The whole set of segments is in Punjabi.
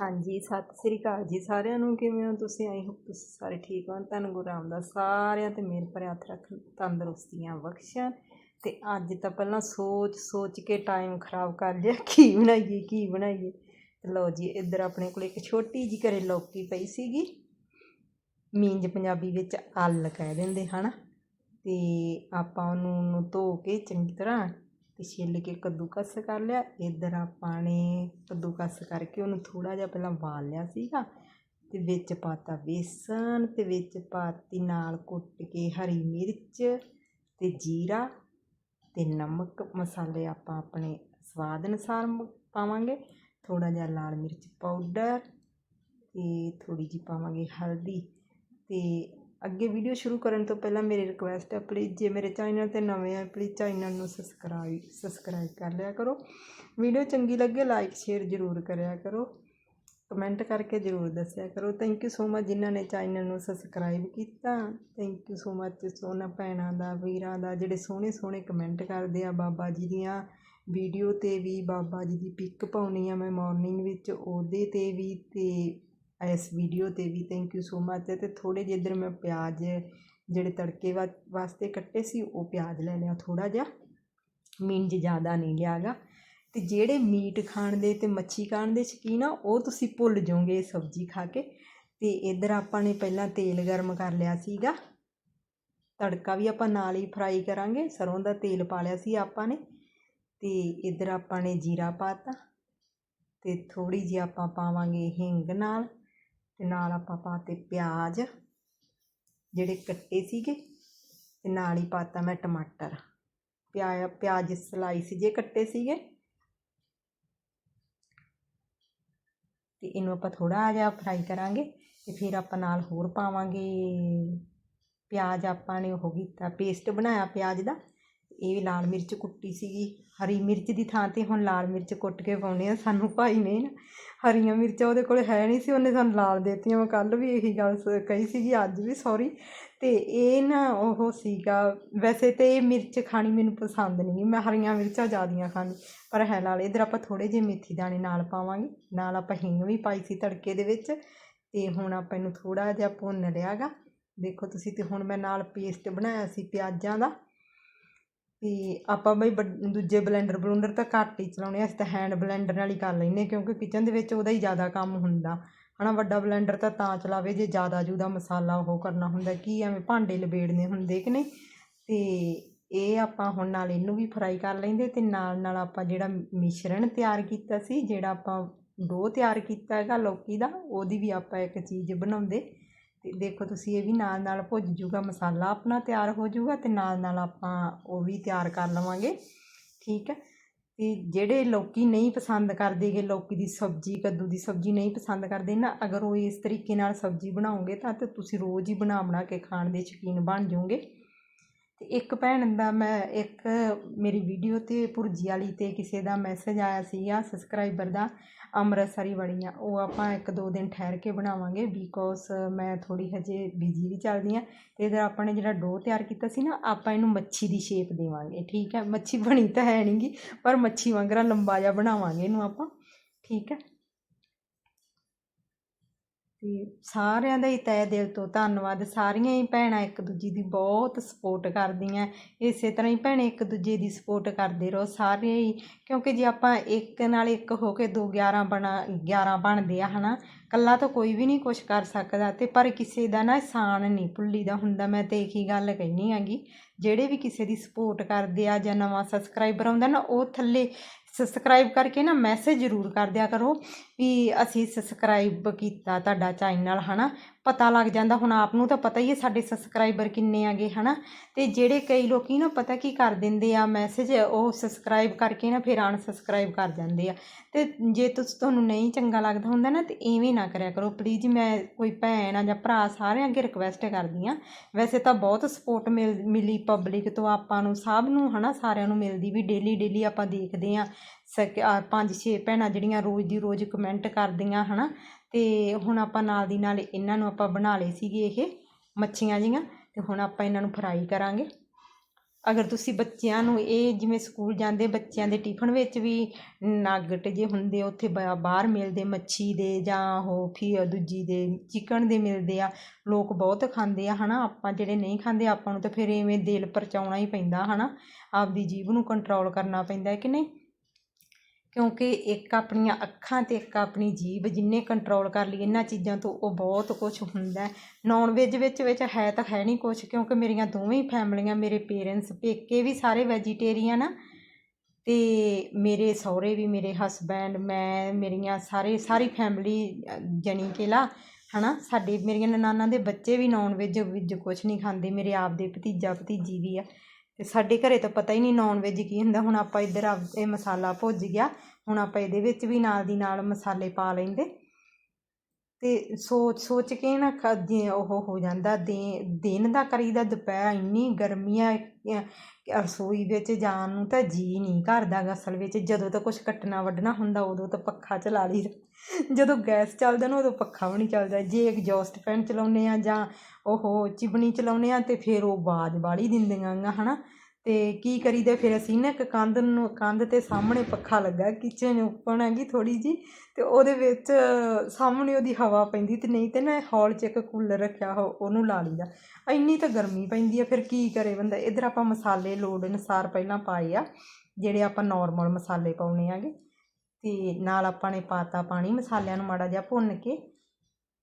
ਹਾਂਜੀ, ਸਤਿ ਸ੍ਰੀ ਅਕਾਲ ਜੀ ਸਾਰਿਆਂ ਨੂੰ, ਕਿਵੇਂ ਹੋ ਤੁਸੀਂ? ਆਈ ਹੋ ਤੁਸੀਂ ਸਾਰੇ ਠੀਕ ਹੋ ਧੰਨ ਗੁਰੂ ਰਾਮਦਾਸ, ਸਾਰਿਆਂ ਤੇ ਮੇਰ ਭਰਿਆ ਹੱਥ ਰੱਖਣ ਤੰਦਰੁਸਤੀਆਂ ਬਖਸ਼ਣ ਤੇ ਅੱਜ ਤਾਂ ਪਹਿਲਾਂ ਸੋਚ ਸੋਚ ਕੇ ਟਾਈਮ ਖਰਾਬ ਕਰ ਲਿਆ। ਕੀ ਬਣਾਈਏ ਕੀ ਬਣਾਈਏ? ਤੇ ਲਓ ਜੀ, ਇੱਧਰ ਆਪਣੇ ਕੋਲ ਇੱਕ ਛੋਟੀ ਜੀ ਘਰੇ ਲੌਕੀ ਪਈ ਸੀਗੀ। ਮੀਂਜ ਪੰਜਾਬੀ ਵਿੱਚ ਅੱਲ ਕਹਿ ਦਿੰਦੇ, ਹਨ? ਤੇ ਆਪਾਂ ਉਹਨੂੰ ਉਹਨੂੰ ਧੋ ਕੇ ਚੰਗੀ ਤਰ੍ਹਾਂ ਤੇ ਛਿੱਲ ਕੇ ਕੱਦੂਕਸ ਕਰ ਲਿਆ, ਇੱਧਰ ਆਪਾਂ ਨੇ ਕੱਦੂਕਸ ਕਰਕੇ ਉਹਨੂੰ ਥੋੜਾ ਜਿਹਾ ਪਹਿਲਾਂ ਵਾਲ ਲਿਆ ਸੀਗਾ ਤੇ ਵਿੱਚ ਪਾਤਾ ਬੇਸਣ ਤੇ ਵਿੱਚ ਪਾਤੀ ਨਾਲ ਕੁੱਟ ਕੇ ਹਰੀ ਮਿਰਚ ਤੇ ਜੀਰਾ ਤੇ ਨਮਕ। ਮਸਾਲੇ ਆਪਾਂ ਆਪਣੇ ਸਵਾਦ ਅਨੁਸਾਰ ਪਾਵਾਂਗੇ। ਥੋੜਾ ਜਿਹਾ ਲਾਲ ਮਿਰਚ ਪਾਊਡਰ ਤੇ ਥੋੜੀ ਜਿਹੀ ਪਾਵਾਂਗੇ ਹਲਦੀ ਤੇ ਅੱਗੇ ਵੀਡੀਓ ਸ਼ੁਰੂ ਕਰਨ ਤੋਂ ਪਹਿਲਾਂ ਮੇਰੀ ਰਿਕੁਐਸਟ ਹੈ ਪਲੀਜ਼ ਜੇ ਮੇਰੇ ਚੈਨਲ ਤੇ ਨਵੇਂ ਆ ਪਲੀਜ਼ ਚੈਨਲ ਨੂੰ ਸਬਸਕ੍ਰਾਈਬ ਸਬਸਕ੍ਰਾਈਬ ਕਰ ਲਿਆ ਕਰੋ। ਵੀਡੀਓ ਚੰਗੀ ਲੱਗੇ ਲਾਈਕ ਸ਼ੇਅਰ ਜ਼ਰੂਰ ਕਰਿਆ ਕਰੋ। ਕਮੈਂਟ ਕਰਕੇ ਜ਼ਰੂਰ ਦੱਸਿਆ ਕਰੋ। ਥੈਂਕ ਯੂ ਸੋ ਮਚ ਜਿਨ੍ਹਾਂ ਨੇ ਚੈਨਲ ਨੂੰ ਸਬਸਕ੍ਰਾਈਬ ਕੀਤਾ। ਥੈਂਕ ਯੂ ਸੋ ਮਚ ਸੋਨਾ ਭੈਣਾਂ ਦਾ, ਵੀਰਾਂ ਦਾ, ਜਿਹੜੇ ਸੋਹਣੇ ਸੋਹਣੇ ਕਮੈਂਟ ਕਰਦੇ ਆ ਬਾਬਾ ਜੀ ਦੀਆਂ। ਵੀਡੀਓ ਤੇ ਵੀ ਬਾਬਾ ਜੀ ਦੀ ਪਿਕ ਪਾਉਣੀ ਆ ਮੈਂ ਮਾਰਨਿੰਗ ਵਿੱਚ, ਉਹਦੇ ਤੇ ਵੀ ਤੇ ਇਸ ਵੀਡੀਓ ਤੇ ਵੀ ਥੈਂਕ ਯੂ ਸੋ ਮਚ ਅਤੇ ਥੋੜ੍ਹੇ ਜਿਹੇ ਇੱਧਰ ਮੈਂ ਪਿਆਜ਼, ਜਿਹੜੇ ਤੜਕੇ ਵਾ- ਵਾਸਤੇ ਕੱਟੇ ਸੀ, ਉਹ ਪਿਆਜ਼ ਲੈ ਲਿਆ ਥੋੜ੍ਹਾ ਜਿਹਾ। ਮਿੰਜ ਜ਼ਿਆਦਾ ਨਹੀਂ ਲਿਆ ਗਾ ਤੇ ਜਿਹੜੇ ਮੀਟ ਖਾਣ ਦੇ ਤੇ ਮੱਛੀ ਖਾਣ ਦੇ ਸ਼ੌਕੀਨ ਆ, ਉਹ ਤੁਸੀਂ ਭੁੱਲ ਜਾਓਗੇ ਸਬਜ਼ੀ ਖਾ ਕੇ। ਤੇ ਇੱਧਰ ਆਪਾਂ ਨੇ ਪਹਿਲਾਂ ਤੇਲ ਗਰਮ ਕਰ ਲਿਆ ਸੀਗਾ। ਤੜਕਾ ਵੀ ਆਪਾਂ ਨਾਲ ਹੀ ਫਰਾਈ ਕਰਾਂਗੇ। ਸਰੋਂ ਦਾ ਤੇਲ ਪਾ ਲਿਆ ਸੀ ਆਪਾਂ ਨੇ। ਤੇ ਇੱਧਰ ਆਪਾਂ ਨੇ ਜੀਰਾ ਪਾਤਾ ਤੇ। ਥੋੜੀ ਜਿਹੀ ਆਪਾਂ ਪਾਵਾਂਗੇ ਹਿੰਗ ਨਾਲ। ਤੇ ਨਾਲ ਆਪਾਂ ਪਾਤੇ ਪਿਆਜ਼, ਜਿਹੜੇ ਕੱਟੇ ਸੀਗੇ, ਤੇ ਨਾਲ ਹੀ ਪਾਤਾ ਮੈਂ ਟਮਾਟਰ। ਪਿਆ, ਪਿਆਜ਼ ਸਲਾਈਸ ਜੇ ਕੱਟੇ ਸੀਗੇ। ਤੇ ਇਹਨੂੰ ਆਪਾਂ ਥੋੜਾ ਜਿਹਾ ਫਰਾਈ ਕਰਾਂਗੇ ਤੇ ਫਿਰ ਆਪਾਂ ਨਾਲ ਹੋਰ ਪਾਵਾਂਗੇ। ਪਿਆਜ਼ ਆਪਾਂ ਨੇ ਉਹ ਕੀਤਾ ਪੇਸਟ ਬਣਾਇਆ ਪਿਆਜ਼ ਦਾ। ਇਹ ਲਾਲ ਮਿਰਚ ਕੁੱਟੀ ਸੀਗੀ। ਹਰੀ ਮਿਰਚ ਦੀ ਥਾਂ ਤੇ ਹੁਣ ਲਾਲ ਮਿਰਚ ਕੁੱਟ ਕੇ ਪਾਉਣੇ ਆ। ਸਾਨੂੰ ਭਾਈ ਨੇ ਨਾ ਹਰੀਆਂ ਮਿਰਚਾਂ ਉਹਦੇ ਕੋਲ ਹੈ ਨਹੀਂ ਸੀ, ਉਹਨੇ ਸਾਨੂੰ ਲਾਲ ਦੇਤੀਆਂ। ਮੈਂ ਕੱਲ ਵੀ ਇਹੀ ਗੱਲ ਸ- ਕਹੀ ਸੀਗੀ, ਅੱਜ ਵੀ ਸੌਰੀ ਤੇ ਇਹ ਨਾ ਉਹ ਸੀਗਾ, ਵੈਸੇ ਤੇ ਇਹ ਮਿਰਚ ਖਾਣੀ ਮੈਨੂੰ ਪਸੰਦ ਨਹੀਂ। ਮੈਂ ਹਰੀਆਂ ਮਿਰਚਾਂ ਜ਼ਿਆਦੀਆਂ ਖਾਂਦੀ। ਪਰ ਹੈ ਲਾਲ, ਇਧਰ ਆਪਾਂ ਥੋੜੇ ਜਿਹੇ ਮੇਥੀ ਦਾਣੇ ਨਾਲ ਪਾਵਾਂਗੇ। ਨਾਲ ਆਪਾਂ ਹਿੰਗ ਵੀ ਪਾਈ ਸੀ ਤੜਕੇ ਦੇ ਵਿੱਚ। ਤੇ ਹੁਣ ਆਪਾਂ ਇਹਨੂੰ ਥੋੜਾ ਜਿਹਾ ਭੁੰਨ ਲਿਆਗਾ। ਦੇਖੋ ਤੁਸੀਂ ਤੇ ਹੁਣ ਮੈਂ ਨਾਲ ਪੇਸਟ ਬਣਾਇਆ ਸੀ ਪਿਆਜ਼ਾਂ ਦਾ। ਅਤੇ ਆਪਾਂ ਬਈ ਵੱਡ- ਦੂਜੇ ਬਲੈਂਡਰ ਬਲੂੰਡਰ ਤਾਂ ਘੱਟ ਹੀ ਚਲਾਉਂਦੇ ਹਾਂ ਅਸੀਂ ਤਾਂ ਹੈਂਡ ਬਲੈਂਡਰ ਨਾਲ ਹੀ ਕਰ ਲੈਂਦੇ ਹਾਂ, ਕਿਉਂਕਿ ਕਿਚਨ ਦੇ ਵਿੱਚ ਉਹਦਾ ਹੀ ਜ਼ਿਆਦਾ ਕੰਮ ਹੁੰਦਾ। ਹੈ ਨਾ ਵੱਡਾ ਬਲੈਂਡਰ ਤਾਂ ਤਾਂ ਚਲਾਵੇ, ਜੇ ਜ਼ਿਆਦਾ ਜੂਦਾ ਮਸਾਲਾ ਉਹ ਕਰਨਾ ਹੁੰਦਾ, ਕੀ ਐਵੇਂ ਭਾਂਡੇ ਲਬੇੜਨੇ ਹੁੰਦੇ ਕਿ ਨਹੀਂ? ਅਤੇ ਇਹ ਆਪਾਂ ਹੁਣ ਨਾਲ ਇਹਨੂੰ ਵੀ ਫਰਾਈ ਕਰ ਲੈਂਦੇ ਅਤੇ ਨਾਲ ਨਾਲ ਆਪਾਂ ਜਿਹੜਾ ਮਿਸ਼ਰਣ ਤਿਆਰ ਕੀਤਾ ਸੀ, ਜਿਹੜਾ ਆਪਾਂ ਡੋ ਤਿਆਰ ਕੀਤਾ ਹੈਗਾ ਲੌਕੀ ਦਾ, ਉਹਦੀ ਵੀ ਆਪਾਂ ਇੱਕ ਚੀਜ਼ ਬਣਾਉਂਦੇ। ਤੇ ਦੇਖੋ ਤੁਸੀਂ ਇਹ ਵੀ ਨਾਲ ਨਾਲ ਭੁੱਜ ਜੂਗਾ, ਮਸਾਲਾ ਆਪਣਾ ਤਿਆਰ ਹੋ ਜੂਗਾ ਤੇ ਨਾਲ ਨਾਲ ਆਪਾਂ ਉਹ ਵੀ ਤਿਆਰ ਕਰ ਲਵਾਂਗੇ, ਠੀਕ ਹੈ? ਤੇ ਜਿਹੜੇ ਲੋਕੀ ਨਹੀਂ ਪਸੰਦ ਕਰਦੇ ਕਰਦੇਗੇ ਲੌਕੀ ਦੀ ਸਬਜ਼ੀ, ਕੱਦੂ ਦੀ ਸਬਜ਼ੀ ਨਹੀਂ ਪਸੰਦ ਕਰਦੇ, ਨਾ ਅਗਰ ਉਹ ਇਸ ਤਰੀਕੇ ਨਾਲ ਸਬਜ਼ੀ ਬਣਾਉਂਗੇ ਤਾਂ ਤੁਸੀਂ ਰੋਜ਼ ਹੀ ਬਣਾ ਬਣਾ ਕੇ ਖਾਣ ਦੇ ਸ਼ੌਕੀਨ ਬਣ ਜਾਓਗੇ ਅਤੇ ਇੱਕ ਭੈਣ ਦਾ ਮੈਂ ਇੱਕ ਮੇਰੀ ਵੀਡੀਓ ਤੇ ਭੁਰਜੀ ਵਾਲੀ ਤੇ ਕਿਸੇ ਦਾ ਮੈਸੇਜ ਆਇਆ ਸੀਗਾ ਸਬਸਕ੍ਰਾਈਬਰ ਦਾ, ਅੰਮ੍ਰਿਤਸਰੀ ਵੜੀਆਂ ਉਹ ਆਪਾਂ ਇੱਕ ਦੋ ਦਿਨ ਠਹਿਰ ਕੇ ਬਣਾਵਾਂਗੇ ਬਿਕੋਜ਼ ਮੈਂ ਥੋੜ੍ਹੀ ਹਜੇ ਬਿਜ਼ੀ ਵੀ ਚੱਲਦੀ ਹਾਂ ਅਤੇ ਇਧਰ ਆਪਾਂ ਨੇ ਜਿਹੜਾ ਡੋ ਤਿਆਰ ਕੀਤਾ ਸੀ ਨਾ, ਆਪਾਂ ਇਹਨੂੰ ਮੱਛੀ ਦੀ ਸ਼ੇਪ ਦੇਵਾਂਗੇ, ਠੀਕ ਹੈ? ਮੱਛੀ ਬਣੀ ਤਾਂ ਹੈ ਨਹੀਂਗੀ ਪਰ ਮੱਛੀ ਵਾਂਗਰਾ ਲੰਬਾ ਜਿਹਾ ਬਣਾਵਾਂਗੇ ਇਹਨੂੰ ਆਪਾਂ, ਠੀਕ ਹੈ? ਤੇ ਸਾਰਿਆਂ ਦਾ ਹੀ ਤਹਿ ਦਿਲ ਤੋਂ ਧੰਨਵਾਦ। ਸਾਰੀਆਂ ਹੀ ਭੈਣਾਂ ਇੱਕ ਦੂਜੀ ਦੀ ਬਹੁਤ ਸਪੋਰਟ ਕਰਦੀਆਂ। ਇਸੇ ਤਰ੍ਹਾਂ ਹੀ ਭੈਣੇ ਇੱਕ ਦੂਜੇ ਦੀ ਸਪੋਰਟ ਕਰਦੇ ਰਹੋ ਸਾਰੇ ਹੀ। ਕਿਉਂਕਿ ਜੇ ਆਪਾਂ ਇੱਕ ਨਾਲ ਇੱਕ ਹੋ ਕੇ ਦੋ 11 ਬਣਾ 11 ਬਣਦੇ ਆ, ਹਨਾ ਕੱਲਾ ਤਾਂ ਕੋਈ ਵੀ ਨਹੀਂ ਕੁਝ ਕਰ ਸਕਦਾ ਤੇ ਪਰ ਕਿਸੇ ਦਾ ਨਾ ਆਸਾਨ ਨਹੀਂ ਭੁੱਲੀ ਦਾ ਹੁੰਦਾ। ਮੈਂ ਤੇ ਇਹੀ ਹੀ ਗੱਲ ਕਹਿਣੀ ਹੈਗੀ, ਜਿਹੜੇ ਵੀ ਕਿਸੇ ਦੀ ਸਪੋਰਟ ਕਰਦੇ ਆ ਜਾਂ ਨਵਾਂ ਸਬਸਕ੍ਰਾਈਬਰ ਆਉਂਦਾ ਨਾ, ਉਹ ਥੱਲੇ ਸਬਸਕ੍ਰਾਈਬ ਕਰਕੇ ਨਾ ਮੈਸੇਜ ਜ਼ਰੂਰ ਕਰ ਦਿਆ ਕਰੋ ਵੀ ਅਸੀਂ ਸਬਸਕ੍ਰਾਈਬ ਕੀਤਾ ਤੁਹਾਡਾ ਚੈਨਲ ਹੈ ਨਾ ਪਤਾ ਲੱਗ ਜਾਂਦਾ, ਹੁਣ ਆਪ ਨੂੰ ਤਾਂ ਪਤਾ ਹੀ ਹੈ ਸਾਡੇ ਸਬਸਕ੍ਰਾਈਬਰ ਕਿੰਨੇ ਆਗੇ ਹਨਾ? ਤੇ ਜਿਹੜੇ ਕਈ ਲੋਕੀ ਨਾ ਪਤਾ ਕੀ ਕਰ ਦਿੰਦੇ ਆ ਮੈਸੇਜ ਉਹ ਸਬਸਕ੍ਰਾਈਬ ਕਰਕੇ ਨਾ ਫਿਰ ਅਨਸਬਸਕ੍ਰਾਈਬ ਕਰ ਜਾਂਦੇ ਆ। ਤੇ ਜੇ ਤੁਸੀਂ, ਤੁਹਾਨੂੰ ਨਹੀਂ ਚੰਗਾ ਲੱਗਦਾ ਹੁੰਦਾ ਨਾ, ਤੇ ਐਵੇਂ ਨਾ ਕਰਿਆ ਕਰੋ। ਪਲੀਜ਼ ਮੈਂ ਕੋਈ ਭੈਣ ਆ ਜਾਂ ਭਰਾ ਸਾਰਿਆਂ ਅੱਗੇ ਰਿਕਵੈਸਟ ਕਰਦੀ ਆ। ਵੈਸੇ ਤਾਂ ਬਹੁਤ ਸਪੋਰਟ ਮਿਲ, ਮਿਲੀ ਪਬਲਿਕ ਤੋਂ ਆਪਾਂ ਨੂੰ, ਸਭ ਨੂੰ, ਹਨਾ? ਸਾਰਿਆਂ ਨੂੰ ਮਿਲਦੀ ਵੀ ਡੇਲੀ ਡੇਲੀ ਆਪਾਂ ਦੇਖਦੇ ਆ। ਸਕ ਪੰਜ ਛੇ ਭੈਣਾਂ ਜਿਹੜੀਆਂ ਰੋਜ਼ ਦੀ ਰੋਜ਼ ਕਮੈਂਟ ਕਰਦੀਆਂ, ਹਨਾ? ਅਤੇ ਹੁਣ ਆਪਾਂ ਨਾਲ ਦੀ ਨਾਲ ਇਹਨਾਂ ਨੂੰ ਆਪਾਂ ਬਣਾ ਲਏ ਸੀਗੇ ਇਹ ਮੱਛੀਆਂ ਜਿਹੀਆਂ ਅਤੇ ਹੁਣ ਆਪਾਂ ਇਹਨਾਂ ਨੂੰ ਫਰਾਈ ਕਰਾਂਗੇ। ਅਗਰ ਤੁਸੀਂ ਬੱਚਿਆਂ ਨੂੰ ਇਹ ਜਿਵੇਂ ਸਕੂਲ ਜਾਂਦੇ ਬੱਚਿਆਂ ਦੇ ਟਿਫਨ ਵਿੱਚ ਵੀ ਨਾਗਟ ਜੇ ਹੁੰਦੇ ਉੱਥੇ ਬਾ- ਬਾਹਰ ਮਿਲਦੇ ਮੱਛੀ ਦੇ ਜਾਂ ਉਹ ਫੀ ਦੂਜੀ ਦੇ ਚਿਕਨ ਦੇ ਮਿਲਦੇ ਆ, ਲੋਕ ਬਹੁਤ ਖਾਂਦੇ ਆ, ਹਨਾ? ਆਪਾਂ ਜਿਹੜੇ ਨਹੀਂ ਖਾਂਦੇ ਆਪਾਂ ਨੂੰ ਤਾਂ ਫਿਰ ਇਵੇਂ ਦਿਲ ਪਰਚਾਉਣਾ ਹੀ ਪੈਂਦਾ, ਹਨਾ? ਆਪਦੀ ਜੀਭ ਨੂੰ ਕੰਟਰੋਲ ਕਰਨਾ ਪੈਂਦਾ ਕਿ ਨਹੀਂ? ਕਿਉਂਕਿ ਇੱਕ ਆਪਣੀਆਂ ਅੱਖਾਂ ਅਤੇ ਇੱਕ ਆਪਣੀ ਜੀਭ ਜਿੰਨੇ ਕੰਟਰੋਲ ਕਰ ਲਈ ਇਹਨਾਂ ਚੀਜ਼ਾਂ ਤੋਂ ਉਹ ਬਹੁਤ ਕੁਝ ਹੁੰਦਾ ਹੈ। ਨੌਨ ਵੈਜ ਵਿੱਚ ਵਿੱਚ ਹੈ ਤਾਂ ਹੈ ਨਹੀਂ ਕੁਝ ਕਿਉਂਕਿ ਮੇਰੀਆਂ ਦੋਵੇਂ ਫੈਮਲੀਆਂ, ਮੇਰੇ ਪੇਰੈਂਟਸ ਪੇਕੇ ਵੀ ਸਾਰੇ ਵੈਜੀਟੇਰੀਅਨ ਆ ਤੇ ਮੇਰੇ ਸਹੁਰੇ ਵੀ, ਮੇਰੇ ਹਸਬੈਂਡ ਮੈਂ, ਮੇਰੀਆਂ ਸਾਰੇ, ਸਾਰੀ ਫੈਮਿਲੀ ਜਣੀ ਕਿ ਲਾ, ਹਨਾ, ਸਾਡੇ, ਮੇਰੀਆਂ ਨਨਾਣਾਂ ਦੇ ਬੱਚੇ ਵੀ ਨੌਨ ਵੈਜ ਵਿੱਚ ਕੁਝ ਨਹੀਂ ਖਾਂਦੇ, ਮੇਰੇ ਆਪ ਦੇ ਭਤੀਜਾ ਭਤੀਜੀ ਵੀ ਆ। ਤੇ ਸਾਡੇ ਘਰੇ ਤਾਂ ਪਤਾ ਹੀ ਨਹੀਂ ਨੌਨ ਵੈਜ ਕੀ ਹੁੰਦਾ। ਹੁਣ ਆਪਾਂ ਇੱਧਰ ਇਹ ਮਸਾਲਾ ਭੁੱਜ ਗਿਆ। ਹੁਣ ਆਪਾਂ ਇਹਦੇ ਵਿੱਚ ਵੀ ਨਾਲ ਦੀ ਨਾਲ ਮਸਾਲੇ ਪਾ ਲੈਂਦੇ। ਅਤੇ ਸੋਚ ਸੋਚ ਕੇ ਨਾ ਖ- ਜੇ ਉਹ ਹੋ ਜਾਂਦਾ ਦੇ, ਦਿਨ ਦਾ ਕਰੀਦਾ ਦੁਪਹਿਰ, ਇੰਨੀ ਗਰਮੀ ਆ ਰਸੋਈ ਵਿੱਚ ਜਾਣ ਨੂੰ ਤਾਂ ਜੀਅ ਨਹੀਂ ਕਰਦਾ ਗਾ ਅਸਲ ਵਿੱਚ। ਜਦੋਂ ਤਾਂ ਕੁਛ ਕੱਟਣਾ ਵੱਢਣਾ ਹੁੰਦਾ, ਉਦੋਂ ਤਾਂ ਪੱਖਾ ਚਲਾ ਲਈਦਾ ਜਦੋਂ ਗੈਸ ਚੱਲਦਾ ਨਾ, ਉਦੋਂ ਪੱਖਾ ਵੀ ਨਹੀਂ ਚੱਲਦਾ। ਜੇ ਐਗਜ਼ੌਸਟ ਫੈਨ ਚਲਾਉਂਦੇ ਆ ਜਾਂ ਉਹ ਚਿਮਣੀ ਚਲਾਉਂਦੇ ਆ ਤੇ ਫਿਰ ਉਹ ਆਵਾਜ਼ ਬਾਹਲੀ ਦਿੰਦੀਆਂ ਗਾ ਹੈ ਨਾ ਤੇ ਕੀ ਕਰੀਦਾ? ਫਿਰ ਅਸੀਂ ਨਾ ਇੱਕ ਕੰਧ ਨੂੰ, ਕੰਧ ਤੇ ਸਾਹਮਣੇ ਪੱਖਾ ਲੱਗਾ ਕਿਚਨ ਓਪਨ ਹੈਗੀ ਥੋੜੀ ਜੀ ਤੇ ਉਹਦੇ ਵਿੱਚ ਸਾਹਮਣੇ ਉਹਦੀ ਹਵਾ ਪੈਂਦੀ ਤੇ ਨਹੀਂ ਤੇ ਨਾ ਹਾਲ 'ਚ ਇੱਕ ਕੂਲਰ ਰੱਖਿਆ ਹੋ, ਉਹਨੂੰ ਲਾ ਲਈਦਾ। ਇੰਨੀ ਤਾਂ ਗਰਮੀ ਪੈਂਦੀ ਆ, ਫਿਰ ਕੀ ਕਰੇ ਬੰਦਾ? ਇਧਰ ਆਪਾਂ ਮਸਾਲੇ ਲੋੜ ਅਨੁਸਾਰ ਪਹਿਲਾਂ ਪਾਏ ਆ, ਜਿਹੜੇ ਆਪਾਂ ਨਾਰਮਲ ਮਸਾਲੇ ਪਾਉਣੇ ਆਗੇ ਤੇ ਨਾਲ ਆਪਾਂ ਨੇ ਪਾਤਾ ਪਾਣੀ, ਮਸਾਲਿਆਂ ਨੂੰ ਮਾੜਾ ਜਿਹਾ ਭੁੰਨ ਕੇ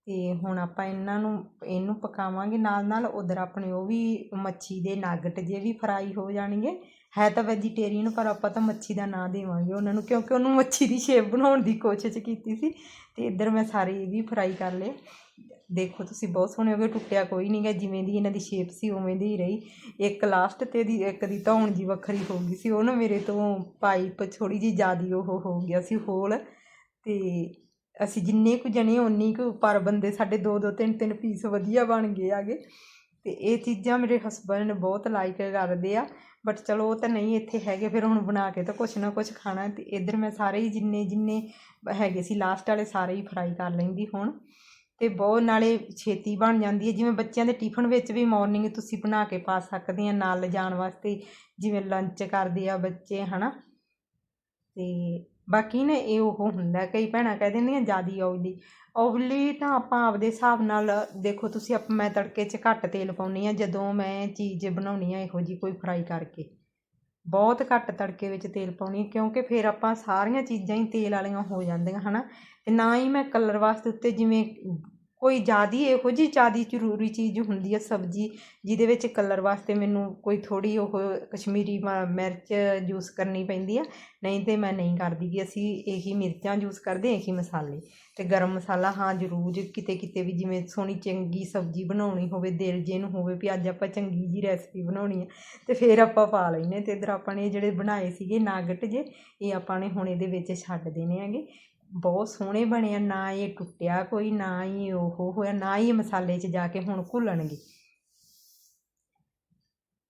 ਅਤੇ ਹੁਣ ਆਪਾਂ ਇਹਨਾਂ ਨੂੰ, ਇਹਨੂੰ ਪਕਾਵਾਂਗੇ। ਨਾਲ ਨਾਲ ਉੱਧਰ ਆਪਣੇ ਉਹ ਵੀ ਮੱਛੀ ਦੇ ਨਾਗਟ ਜੇ ਵੀ ਫਰਾਈ ਹੋ ਜਾਣਗੇ। ਹੈ ਤਾਂ ਵੈਜੀਟੇਰੀਅਨ ਪਰ ਆਪਾਂ ਤਾਂ ਮੱਛੀ ਦਾ ਨਾਂ ਦੇਵਾਂਗੇ ਉਹਨਾਂ ਨੂੰ, ਕਿਉਂਕਿ ਉਹਨੂੰ ਮੱਛੀ ਦੀ ਸ਼ੇਪ ਬਣਾਉਣ ਦੀ ਕੋਸ਼ਿਸ਼ ਕੀਤੀ ਸੀ। ਅਤੇ ਇੱਧਰ ਮੈਂ ਸਾਰੇ ਇਹ ਵੀ ਫਰਾਈ ਕਰ ਲਏ। ਦੇਖੋ ਤੁਸੀਂ, ਬਹੁਤ ਸੋਹਣੇ ਹੋ ਗਏ, ਟੁੱਟਿਆ ਕੋਈ ਨਹੀਂ ਗਾ, ਜਿਵੇਂ ਦੀ ਇਹਨਾਂ ਦੀ ਸ਼ੇਪ ਸੀ, ਉਵੇਂ ਦੀ ਹੀ ਰਹੀ। ਇੱਕ ਲਾਸਟ ਤੇ ਦੀ, ਇੱਕ ਦੀ ਧੌਣ ਜੀ ਵੱਖਰੀ ਹੋ ਗਈ ਸੀ। ਉਹ ਨਾ ਮੇਰੇ ਤੋਂ ਪਾਈਪ ਥੋੜੀ ਜੀ ਜ਼ਿਆਦੀ ਉਹ ਹੋ ਗਿਆ ਸੀ ਹੋਲ ਅਤੇ ਅਸੀਂ ਜਿੰਨੇ ਕੁ ਜਣੇ ਉਨੀ ਕੁ ਪਰ ਬੰਦੇ ਸਾਡੇ ਦੋ ਦੋ, ਤਿੰਨ ਤਿੰਨ ਪੀਸ ਵਧੀਆ ਬਣ ਗਏ ਆਗੇ ਤੇ ਇਹ ਚੀਜ਼ਾਂ ਮੇਰੇ ਹਸਬੰਡ ਬਹੁਤ ਲਾਈਕ ਕਰਦੇ ਆ। ਬਟ ਚਲੋ ਉਹ ਤਾਂ ਨਹੀਂ ਇੱਥੇ ਹੈਗੇ, ਫਿਰ ਹੁਣ ਬਣਾ ਕੇ ਤਾਂ ਕੁਛ ਨਾ ਕੁਛ ਖਾਣਾ ਤੇ ਇੱਧਰ ਮੈਂ ਸਾਰੇ ਹੀ ਜਿੰਨੇ ਜਿੰਨੇ ਹੈਗੇ ਸੀ ਲਾਸਟ ਵਾਲੇ ਸਾਰੇ ਹੀ ਫਰਾਈ ਕਰ ਲੈਂਦੀ ਹੁਣ। ਤੇ ਬਹੁਤ ਨਾਲੇ ਛੇਤੀ ਬਣ ਜਾਂਦੀ ਹੈ। ਜਿਵੇਂ ਬੱਚਿਆਂ ਦੇ ਟਿਫਨ ਵਿੱਚ ਵੀ ਮਾਰਨਿੰਗ ਤੁਸੀਂ ਬਣਾ ਕੇ ਪਾ ਸਕਦੇ ਆ, ਨਾਲ ਲਿਜਾਣ ਵਾਸਤੇ ਜਿਵੇਂ ਲੰਚ ਕਰਦੇ ਆ ਬੱਚੇ, ਹਨਾ? ਤੇ ਬਾਕੀ ਨਾ ਇਹ ਉਹ ਹੁੰਦਾ ਕਈ ਭੈਣਾਂ ਕਹਿ ਦਿੰਦੀਆਂ ਜਿਆਦੀ ਓਇਲੀ ਓਇਲੀ ਤਾਂ ਆਪਾਂ ਆਪਦੇ ਹਿਸਾਬ ਨਾਲ, ਦੇਖੋ ਤੁਸੀਂ ਆਪ, ਮੈਂ ਤੜਕੇ 'ਚ ਘੱਟ ਤੇਲ ਪਾਉਂਦੀ ਆ ਜਦੋਂ ਮੈਂ ਚੀਜ਼ ਬਣਾਉਣੀ ਆ ਇਹੋ ਜੀ ਕੋਈ ਫਰਾਈ ਕਰਕੇ। ਬਹੁਤ ਘੱਟ ਤੜਕੇ ਵਿੱਚ ਤੇਲ ਪਾਉਣੀ ਕਿਉਂਕਿ ਫਿਰ ਆਪਾਂ ਸਾਰੀਆਂ ਚੀਜ਼ਾਂ ਹੀ ਤੇਲ ਵਾਲੀਆਂ ਹੋ ਜਾਂਦੀਆਂ, ਹਨਾ? ਤੇ ਨਾ ਹੀ ਮੈਂ ਕਲਰ ਵਾਸਤੇ ਉੱਤੇ ਜਿਵੇਂ ਕੋਈ ਜ਼ਿਆਦੀ ਇਹੋ ਜਿਹੀ ਜ਼ਿਆਦੀ ਜ਼ਰੂਰੀ ਚੀਜ਼ ਹੁੰਦੀ ਹੈ ਸਬਜ਼ੀ, ਜਿਹਦੇ ਵਿੱਚ ਕਲਰ ਵਾਸਤੇ ਮੈਨੂੰ ਕੋਈ ਥੋੜੀ ਉਹ ਕਸ਼ਮੀਰੀ ਮ- ਮਿਰਚ ਯੂਜ਼ ਕਰਨੀ ਪੈਂਦੀ ਆ। ਨਹੀਂ ਤੇ ਮੈਂ ਨਹੀਂ ਕਰਦੀ ਕਿ ਅਸੀਂ ਇਹੀ ਮਿਰਚਾਂ ਯੂਜ਼ ਕਰਦੇ ਇਹੀ ਮਸਾਲੇ। ਤੇ ਗਰਮ ਮਸਾਲਾ ਹਾਂ, ਜ਼ਰੂਰ ਕਿਤੇ ਕਿਤੇ ਵੀ ਜਿਵੇਂ ਸੋਹਣੀ ਚੰਗੀ ਸਬਜ਼ੀ ਬਣਾਉਣੀ ਹੋਵੇ, ਦਿਲ ਜੇ ਨੂੰ ਹੋਵੇ ਵੀ ਅੱਜ ਆਪਾਂ ਚੰਗੀ ਜੀ ਰੈਸਪੀ ਬਣਾਉਣੀ ਆ, ਤੇ ਫਿਰ ਆਪਾਂ ਪਾ ਲੈਨੇ ਤੇ ਇਧਰ ਆਪਾਂ ਨੇ ਜਿਹੜੇ ਬਣਾਏ ਸੀਗੇ ਨਾਗਟ ਜੇ, ਇਹ ਆਪਾਂ ਨੇ ਹੁਣ ਇਹਦੇ ਵਿੱਚ ਛੱਡ ਦੇਣੇ ਹੈਗੇ। ਬਹੁਤ ਸੋਹਣੇ ਬਣੇ ਆ, ਨਾ ਇਹ ਟੁੱਟਿਆ ਕੋਈ, ਨਾ ਹੀ ਉਹ ਹੋਇਆ, ਨਾ ਹੀ ਮਸਾਲੇ 'ਚ ਜਾ ਕੇ ਹੁਣ ਘੁਲਣਗੇ।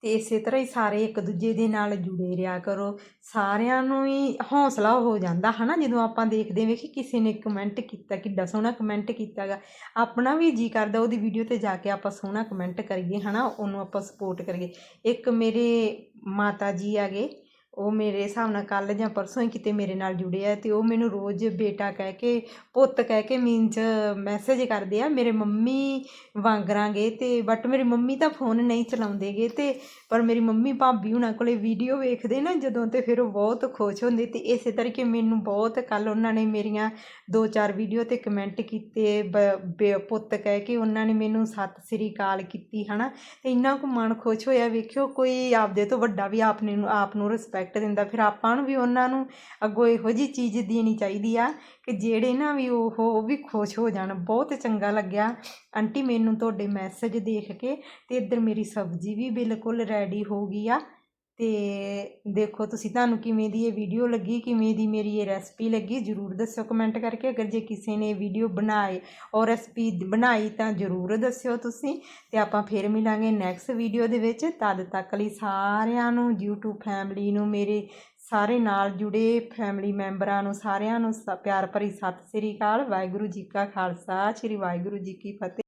ਤੇ ਇਸੇ ਤਰ੍ਹਾਂ ਹੀ ਸਾਰੇ ਇੱਕ ਦੂਜੇ ਦੇ ਨਾਲ ਜੁੜੇ ਰਿਹਾ ਕਰੋ। ਸਾਰਿਆਂ ਨੂੰ ਹੀ ਹੌਸਲਾ ਹੋ ਜਾਂਦਾ, ਹਨਾ? ਜਦੋਂ ਆਪਾਂ ਦੇਖਦੇ ਵੇਖੀ ਕਿਸੇ ਨੇ ਕਮੈਂਟ ਕੀਤਾ, ਕਿੱਡਾ ਸੋਹਣਾ ਕਮੈਂਟ ਕੀਤਾਗਾ। ਆਪਣਾ ਵੀ ਜੀ ਕਰਦਾ, ਉਹਦੀ ਵੀਡੀਓ ਤੇ ਜਾ ਕੇ ਆਪਾਂ ਸੋਹਣਾ ਕਮੈਂਟ ਕਰੀਏ, ਹਨਾ? ਉਹਨੂੰ ਆਪਾਂ ਸਪੋਰਟ ਕਰੀਏ। ਇੱਕ ਮੇਰੇ ਮਾਤਾ ਜੀ ਆਗੇ ਉਹ ਮੇਰੇ ਹਿਸਾਬ ਨਾਲ ਕੱਲ ਜਾਂ ਪਰਸੋਂ ਹੀ ਕਿਤੇ ਮੇਰੇ ਨਾਲ ਜੁੜੇ ਆ ਤੇ ਉਹ ਮੈਨੂੰ ਰੋਜ਼ ਬੇਟਾ ਕਹਿ ਕੇ, ਪੁੱਤ ਕਹਿ ਕੇ ਮੀਨਸ ਮੈਸੇਜ ਕਰਦੇ ਆ, ਮੇਰੇ ਮੰਮੀ ਵਾਂਗਰਾਂਗੇ ਤੇ ਬਟ ਮੇਰੀ ਮੰਮੀ ਤਾਂ ਫੋਨ ਨਹੀਂ ਚਲਾਉਂਦੇਗੇ ਤੇ, ਪਰ ਮੇਰੀ ਮੰਮੀ ਭਾਬੀ ਉਹਨਾਂ ਕੋਲੇ ਵੀਡੀਓ ਵੇਖਦੇ ਨਾ ਜਦੋਂ ਤੇ ਫਿਰ ਉਹ ਬਹੁਤ ਖੁਸ਼ ਹੁੰਦੇ ਤੇ ਇਸੇ ਤਰੀਕੇ ਮੈਨੂੰ ਬਹੁਤ ਕੱਲ ਉਹਨਾਂ ਨੇ ਮੇਰੀਆਂ ਦੋ ਚਾਰ ਵੀਡੀਓ ਤੇ ਕਮੈਂਟ ਕੀਤੇ, ਬੇ- ਪੁੱਤ ਕਹਿ ਕੇ ਉਹਨਾਂ ਨੇ ਮੈਨੂੰ ਸਤਿ ਸ੍ਰੀ ਅਕਾਲ ਕੀਤੀ ਹਨਾ, ਤੇ ਇੰਨਾ ਕੁ ਮਨ ਖੁਸ਼ ਹੋਇਆ ਵੇਖਿਓ, ਕੋਈ ਆਪਦੇ ਤੋਂ ਵੱਡਾ ਵੀ ਆਪਨੇ ਨੂੰ, ਆਪ ਨੂੰ ਰਿਸਪੈਕਟ ਦਿੰਦਾ। ਫਿਰ ਆਪਾਂ ਨੂੰ ਵੀ ਉਹਨਾਂ ਨੂੰ ਅੱਗੋਂ ਇਹੋ ਜਿਹੀ ਚੀਜ਼ ਦੇਣੀ ਚਾਹੀਦੀ ਆ ਕਿ ਜਿਹੜੇ ਨਾ ਵੀ ਉਹ ਉਹ ਵੀ ਖੁਸ਼ ਹੋ ਜਾਣ। ਬਹੁਤ ਚੰਗਾ ਲੱਗਿਆ। ਆਂਟੀ ਮੈਨੂੰ ਤੁਹਾਡੇ ਮੈਸੇਜ ਦੇਖ ਕੇ ਅਤੇ ਇੱਧਰ ਮੇਰੀ ਸਬਜ਼ੀ ਵੀ ਬਿਲਕੁਲ ਰੈਡੀ ਹੋ ਗਈ ਆ। ਅਤੇ ਦੇਖੋ ਤੁਸੀਂ ਤੁਹਾਨੂੰ ਕਿਵੇਂ ਦੀ ਇਹ ਵੀਡੀਓ ਲੱਗੀ, ਕਿਵੇਂ ਦੀ ਮੇਰੀ ਇਹ ਰੈਸਪੀ ਲੱਗੀ, ਜਰੂਰ ਦੱਸਿਓ ਕਮੈਂਟ ਕਰਕੇ। ਅਗਰ ਜੇ ਕਿਸੇ ਨੇ ਵੀਡੀਓ ਬਣਾਏ ਔਰ ਰੈਸਪੀ ਬਣਾਈ ਤਾਂ ਜਰੂਰ ਦੱਸਿਓ ਤੁਸੀਂ। ਤੇ ਆਪਾਂ ਫੇਰ ਮਿਲਾਂਗੇ ਨੈਕਸਟ ਵੀਡੀਓ ਦੇ ਵਿੱਚ। ਤਦ ਤੱਕ ਲਈ ਸਾਰਿਆਂ ਨੂੰ, YouTube ਫੈਮਿਲੀ ਨੂੰ, ਮੇਰੇ ਸਾਰੇ ਨਾਲ ਜੁੜੇ ਫੈਮਿਲੀ ਮੈਂਬਰਾਂ ਨੂੰ, ਸਾਰਿਆਂ ਨੂੰ ਸ- ਪਿਆਰ ਭਰੀ ਸਤਿ ਸ੍ਰੀ ਅਕਾਲ। ਵਾਹਿਗੁਰੂ ਜੀ ਕਾ ਖਾਲਸਾ, ਸ੍ਰੀ ਵਾਹਿਗੁਰੂ ਜੀ ਕੀ ਫਤਿਹ।